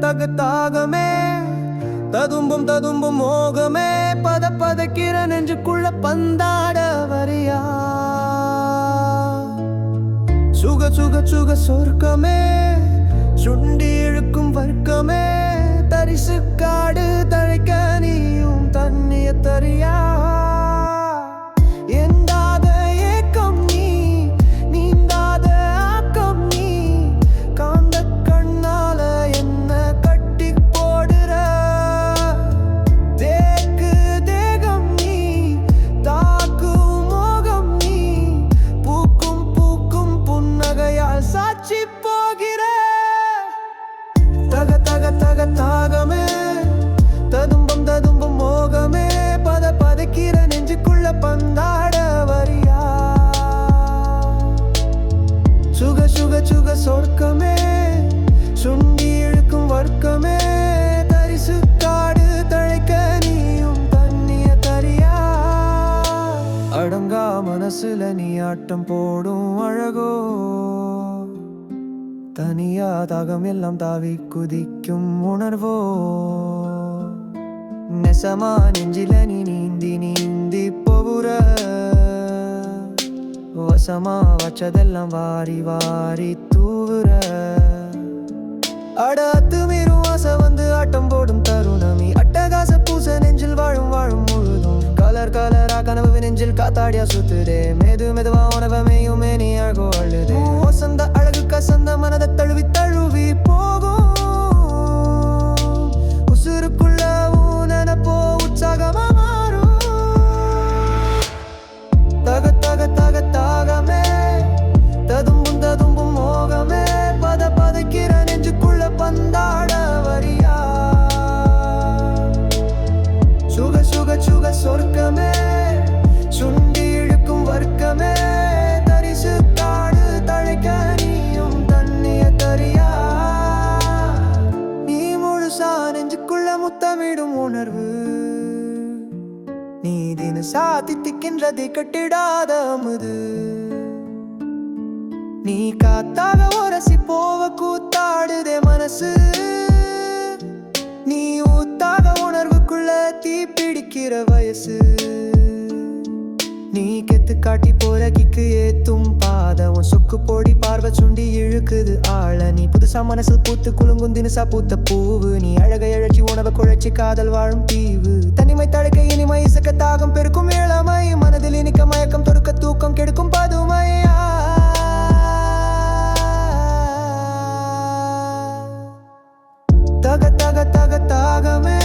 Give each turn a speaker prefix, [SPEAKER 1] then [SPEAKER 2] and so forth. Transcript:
[SPEAKER 1] தக தாகமே ததும்பும் ததும்பும் மோகமே. பத பதக்கிற நெஞ்சுக்குள்ள பந்தாட வரியா. சுக சுக சுக சொர்க்கமே. சுண்டி இழுக்கும் வர்க்கமே. சுக சொர்க்கமே சுண்டி இழுக்கும் வர்க்கமே. தரிசு காடு தழைக்க நீயும் தண்ணிய தரியா. அடங்கா மனசுல நீ ஆட்டம் போடும் அழகோ. தனியா தாகம் எல்லாம் தாவி குதிக்கும் உணர்வோ. நெசமா நெஞ்சில நீ நீந்தி நீந்தி வசமா வச்சதெல்லாம் வாரி வாரி தூவுற. அட அத்துமீறும் ஆசை வந்து ஆட்டம் போடும் தருணமி. அட்டகாச பூச நெஞ்சில் வாழும் வாழும் முழுதும். கலர் கலரா கனவு நெஞ்சில் காத்தாடியா சுத்துதே. மெது மெதுவா உணவமையும் மேனி அழகோ அழுதே வசந்த அழகு கசந்த மனதை தழுவி தழுவி உணர்வு. நீ தினசா திக்கின்றதை கட்டிடாத அமுது. நீ காத்தாக உரசி போவ கூத்தாடுதே மனசு. நீ ஊத்தாக உணர்வுக்குள்ள தீ பிடிக்கிற வயசு. நீ கெத்து காட்டி போற கிக்கு ஏத்தும் பாதம் சொக்கு போடி பார்வை சுண்டி இழுக்குது ஆள. நீ புதுசா மனசு பூத்து குலுங்கும் தினசா பூத்த பூவு. நீ அழக அழச்சி காதல் வாழும் தீவு. தனிமை தடுக்க இனிமை இசக்க தாகம் பெருக்கும் இளமை. மனதில் இனிக்க மயக்கம் தொடுக்க தூக்கம் கெடுக்கும் பதுமையா தக தக தக தாகமே.